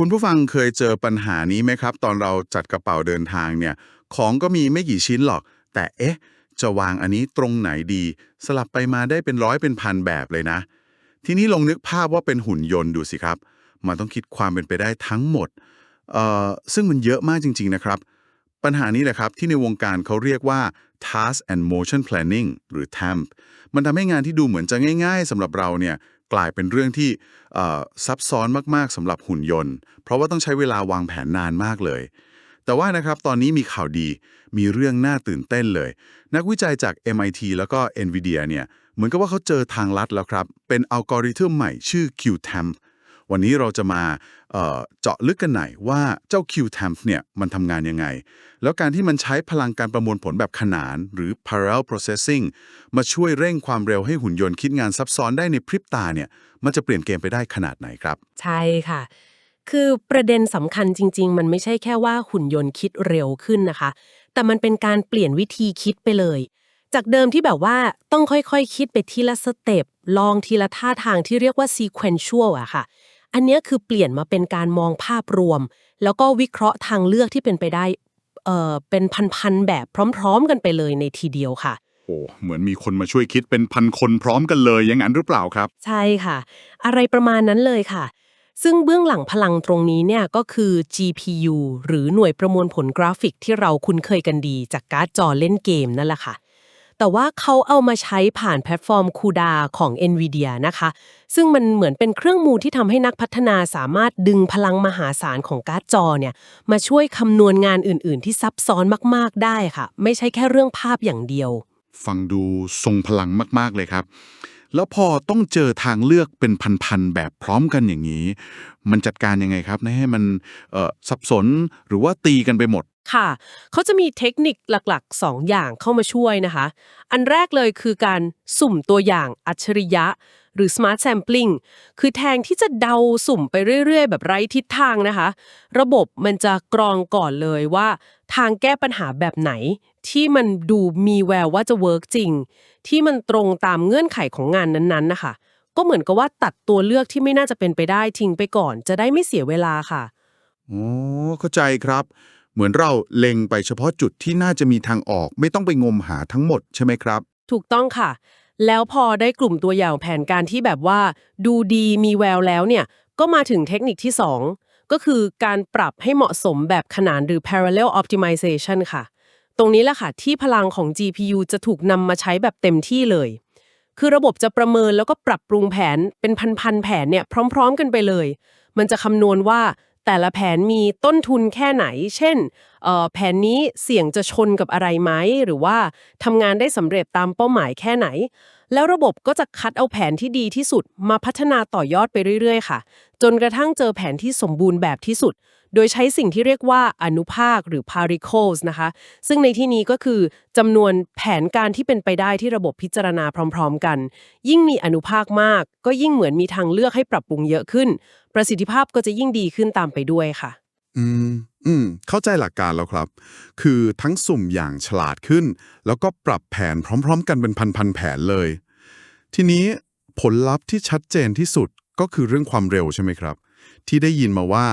คุณผู้ฟังเคยเจอปัญหานี้ไหมครับ ตอนเราจัดกระเป๋าเดินทางเนี่ย ของก็มีไม่กี่ชิ้นหรอก แต่เอ๊ะ จะวางอันนี้ตรงไหนดี สลับไปมาได้เป็นร้อยเป็นพันแบบเลยนะ ทีนี้ลองนึกภาพว่าเป็นหุ่นยนต์ดูสิครับมันต้องคิดความเป็นไปได้ทั้งหมดเอ่อซึ่งมันเยอะมากจริง ๆ นะครับ ปัญหานี้แหละครับที่ในวงการเขาเรียกว่า task and motion planning หรือ TAMP มันทำให้งานที่ดูเหมือนจะง่าย ๆสำหรับเราเนี่ย กลายเป็นเรื่องที่ซับซ้อนมากๆสำหรับหุ่นยนต์ เพราะว่าต้องใช้เวลาวางแผนนานมากเลย แต่ว่านะครับตอนนี้มีข่าวดีมีเรื่องน่าตื่นเต้นเลย นักวิจัยจาก MIT แล้วก็ NVIDIA เนี่ยเหมือนกับว่าเขาเจอทางลัดแล้วครับ เป็นอัลกอริทึมใหม่ชื่อ QTEMP วันนี้เราจะมาเเจาะลึกกันหน่อยว่าเจ้า QTAMP เนี่ยมันทำงานยังไง แล้วการที่มันใช้พลังการประมวลผลแบบขนานหรือ parallel processing มาช่วยเร่งความเร็วให้หุ่นยนต์คิดงานซับซ้อนได้ในพริบตาเนี่ยมันจะเปลี่ยนเกมไปได้ขนาดไหนครับ ใช่ค่ะ คือประเด็นสำคัญจริง ๆ มันไม่ใช่แค่ว่าหุ่นยนต์คิดเร็วขึ้นนะคะ แต่มันเป็นการเปลี่ยนวิธีคิดไปเลยจากเดิมที่แบบว่าต้องค่อยๆคคิดไปทีละสเต็ปลองทีละท่าทางที่เรียกว่า sequential อะค่ะ อันเนี้ยคือเปลี่ยนมาเป็นการมองภาพรวม แล้วก็วิเคราะห์ทางเลือกที่เป็นไปได้เอ่อเป็นพันๆแบบพร้อม ๆ กันไปเลยในทีเดียวค่ะโอ้เหมือนมีคนมาช่วยคิดเป็นพันคนพร้อมกันเลยอย่างนั้นหรือเปล่าครับ ใช่ค่ะ อะไรประมาณนั้นเลยค่ะ ซึ่งเบื้องหลังพลังตรงนี้เนี่ยก็คือ GPU หรือหน่วยประมวลผลกราฟิกที่เราคุ้นเคยกันดีจากการ์ดจอเล่นเกมนั่นแหละค่ะ แต่ว่าเขาเอามาใช้ผ่านแพลตฟอร์ม CUDA ของ NVIDIA นะคะ ซึ่งมันเหมือนเป็นเครื่องมือที่ทำให้นักพัฒนาสามารถดึงพลังมหาศาลของการ์ดจอเนี่ยมาช่วยคำนวณงานอื่น ๆ ที่ซับซ้อนมาก ๆ ได้ค่ะ ไม่ใช่แค่เรื่องภาพอย่างเดียว ฟังดูทรงพลังมาก ๆ เลยครับ แล้วพอต้องเจอทางเลือกเป็นพัน ๆ แบบพร้อมกันอย่างนี้ มันจัดการยังไงครับไม่ให้มันสับสนหรือว่าตีกันไปหมด ค่ะ เขาจะมีเทคนิคหลักๆ 2 อย่างเข้ามาช่วยนะคะ อันแรกเลยคือการสุ่มตัวอย่างอัจฉริยะ หรือ smart sampling คือแทนที่จะเดาสุ่มไปเรื่อย ๆ แบบไร้ทิศทางนะคะ ระบบมันจะกรองก่อนเลยว่า ทางแก้ปัญหาแบบไหน ที่มันดูมีแววว่าจะเวิร์กจริง ที่มันตรงตามเงื่อนไขของงานนั้นๆนะคะก็เหมือนกับว่าตัดตัวเลือกที่ไม่น่าจะเป็นไปได้ทิ้งไปก่อน จะได้ไม่เสียเวลาค่ะโอ้เข้าใจครับ เหมือนเราเล็งไปเฉพาะจุดที่น่าจะมีทางออก ไม่ต้องไปงมหาทั้งหมดใช่ไหมครับ ถูกต้องค่ะ แล้วพอได้กลุ่มตัวอย่างแผนการที่แบบว่า ดูดีมีแววแล้วเนี่ย ก็มาถึงเทคนิคที่ 2 ก็คือการปรับให้เหมาะสมแบบขนานหรือ parallel optimization ค่ะ ตรงนี้แหละค่ะ ที่พลังของ GPU จะถูกนำมาใช้แบบเต็มที่เลย คือระบบจะประเมินแล้วก็ปรับปรุงแผนเป็นพันๆแผนเนี่ยพร้อม ๆ กันไปเลย มันจะคำนวณว่า แต่ละแผนมีต้นทุนแค่ไหน เช่น แผนนี้เสี่ยงจะชนกับอะไรไหม หรือว่าทำงานได้สำเร็จตามเป้าหมายแค่ไหน แล้วระบบก็จะคัดเอาแผนที่ดีที่สุดมาพัฒนาต่อยอดไปเรื่อยๆ ค่ะ จนกระทั่งเจอแผนที่สมบูรณ์แบบที่สุด โดยใช้สิ่งที่เรียกว่าอนุภาคหรือ particles นะคะ ซึ่งในที่นี้ก็คือจำนวนแผนการที่เป็นไปได้ที่ระบบพิจารณาพร้อม ๆ กัน ยิ่งมีอนุภาคมาก ก็ยิ่งเหมือนมีทางเลือกให้ปรับปรุงเยอะขึ้น ประสิทธิภาพก็จะยิ่งดีขึ้นตามไปด้วยค่ะ อืม อืม เข้าใจหลักการแล้วครับ คือทั้งสุ่มอย่างฉลาดขึ้น แล้วก็ปรับแผนพร้อม ๆ กันเป็นพันๆแผนเลย ทีนี้ผลลัพธ์ที่ชัดเจนที่สุดก็คือเรื่องความเร็วใช่ไหมครับ ที่ได้ยินมาว่า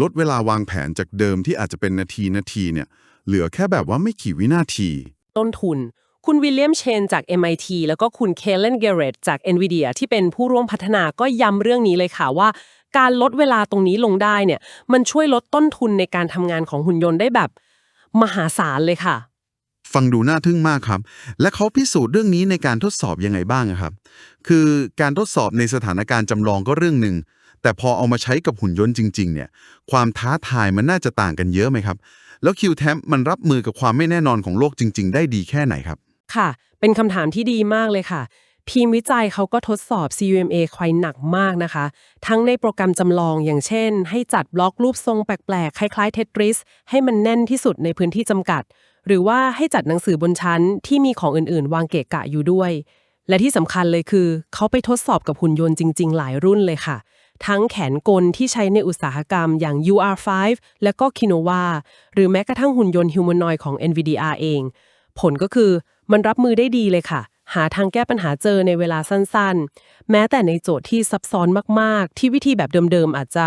ลดเวลาวางแผนจากเดิมที่อาจจะเป็นนาทีนาทีเนี่ย เหลือแค่แบบว่าไม่กี่วินาที ต้นทุน คุณวิลเลียมเชนจาก MIT แล้วก็คุณเคเลนเกเรตจาก NVIDIA ที่เป็นผู้ร่วมพัฒนาก็ย้ำเรื่องนี้เลยค่ะว่า การลดเวลาตรงนี้ลงได้เนี่ยมันช่วยลดต้นทุนในการทำงานของหุ่นยนต์ได้แบบ มหาศาลเลยค่ะ ฟังดูน่าทึ่งมากครับ และเขาพิสูจน์เรื่องนี้ในการทดสอบยังไงบ้างอะครับ คือการทดสอบในสถานการณ์จำลองก็เรื่องหนึ่งแต่พอเอามาใช้กับหุ่นยนต์จริง ๆ เนี่ย ความท้าทายมันน่าจะต่างกันเยอะไหมครับ แล้ว QTAM มันรับมือกับความไม่แน่นอนของโลกจริง ๆ ได้ดีแค่ไหนครับ ค่ะ เป็นคำถามที่ดีมากเลยค่ะ ทีมวิจัยเขาก็ทดสอบ CUMA ควายหนักมากนะคะ ทั้งในโปรแกรมจำลองอย่างเช่น ให้จัดบล็อกรูปทรงแปลก ๆ คล้ายๆเทตริส ให้มันแน่นที่สุดในพื้นที่จำกัด หรือว่าให้จัดหนังสือบนชั้นที่มีของอื่นๆ วางเกะกะอยู่ด้วย และที่สำคัญเลยคือ เขาไปทดสอบกับหุ่นยนต์จริง ๆ หลายรุ่นเลยค่ะ ทั้งแขนกลที่ใช้ในอุตสาหกรรมอย่าง UR5 และก็ Kinova หรือแม้กระทั่งหุ่นยนต์ฮิวแมนอยของ NVIDIA เอง ผลก็คือมันรับมือได้ดีเลยค่ะ หาทางแก้ปัญหาเจอในเวลาสั้นๆ แม้แต่ในโจทย์ที่ซับซ้อนมากๆ ที่วิธีแบบเดิมๆ อาจจะ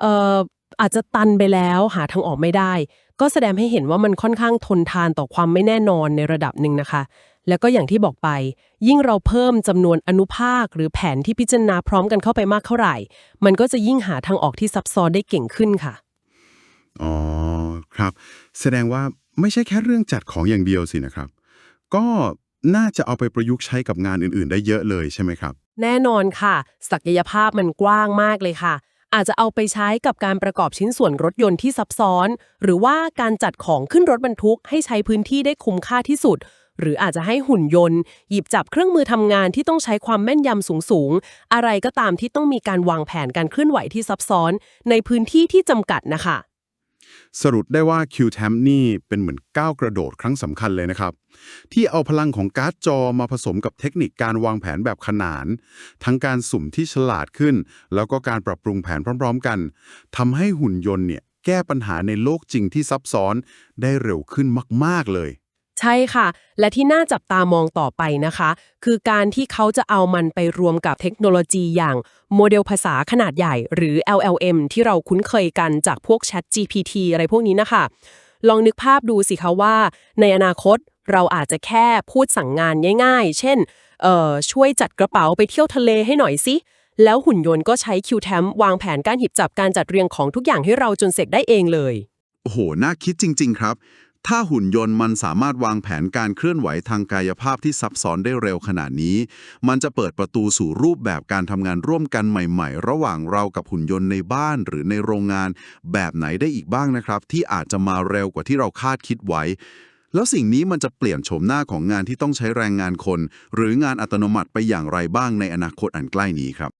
เอ่ออาจจะตันไปแล้วหาทางออกไม่ได้ ก็แสดงให้เห็นว่ามันค่อนข้างทนทานต่อความไม่แน่นอนในระดับหนึ่งนะคะ แล้วก็อย่างที่บอกไป ยิ่งเราเพิ่มจำนวนอนุภาค หรือแผนที่พิจารณาพร้อมกันเข้าไปมากเท่าไหร่ มันก็จะยิ่งหาทางออกที่ซับซ้อนได้เก่งขึ้นค่ะอ๋อครับ แสดงว่าไม่ใช่แค่เรื่องจัดของอย่างเดียวสินะครับ ก็ น่าจะเอาไปประยุกต์ใช้กับงานอื่น ๆ ได้เยอะเลยใช่ไหมครับ แน่นอนค่ะ ศักยภาพมันกว้างมากเลยค่ะ อาจจะเอาไปใช้กับการประกอบชิ้นส่วนรถยนต์ที่ซับซ้อน หรือว่าการจัดของขึ้นรถบรรทุก ให้ใช้พื้นที่ได้คุ้มค่าที่สุด หรืออาจจะให้หุ่นยนต์ หยิบจับเครื่องมือทำงานที่ต้องใช้ความแม่นยำสูงๆอะไรก็ตามที่ต้องมีการวางแผนการเคลื่อนไหวที่ซับซ้อน ในพื้นที่ที่จำกัดนะคะ สรุปได้ว่า QTAM นี่เป็นเหมือนก้าวกระโดดครั้งสำคัญเลยนะครับ ที่เอาพลังของการ์ดจอมาผสมกับเทคนิคการวางแผนแบบขนาน ทั้งการสุ่มที่ฉลาดขึ้น แล้วก็การปรับปรุงแผนพร้อม ๆ กันทำให้หุ่นยนต์เนี่ยแก้ปัญหาในโลกจริงที่ซับซ้อนได้เร็วขึ้นมาก ๆ เลย ใช่ค่ะ และที่น่าจับตามองต่อไปนะคะ คือการที่เขาจะเอามันไปรวมกับเทคโนโลยีอย่างโมเดลภาษาขนาดใหญ่ หรือ LLM ที่เราคุ้นเคยกันจากพวก Chat GPT อะไรพวกนี้นะคะ ลองนึกภาพดูสิคะว่า ในอนาคตเราอาจจะแค่พูดสั่งงานง่าย ๆ เช่นเอ่อช่วยจัดกระเป๋าไปเที่ยวทะเลให้หน่อยสิ แล้วหุ่นยนต์ก็ใช้ QTAM วางแผนการหยิบจับการจัดเรียงของทุกอย่างให้เราจนเสร็จได้เองเลย โอ้โห น่าคิดจริง ๆ ครับ ถ้าหุ่นยนต์มันสามารถวางแผนการเคลื่อนไหวทางกายภาพที่ซับซ้อนได้เร็วขนาดนี้ มันจะเปิดประตูสู่รูปแบบการทำงานร่วมกันใหม่ ๆ ระหว่างเรากับหุ่นยนต์ในบ้านหรือในโรงงาน แบบไหนได้อีกบ้างนะครับ ที่อาจจะมาเร็วกว่าที่เราคาดคิดไว้ แล้วสิ่งนี้มันจะเปลี่ยนโฉมหน้าของงานที่ต้องใช้แรงงานคน หรืองานอัตโนมัติไปอย่างไรบ้างในอนาคตอันใกล้นี้ครับ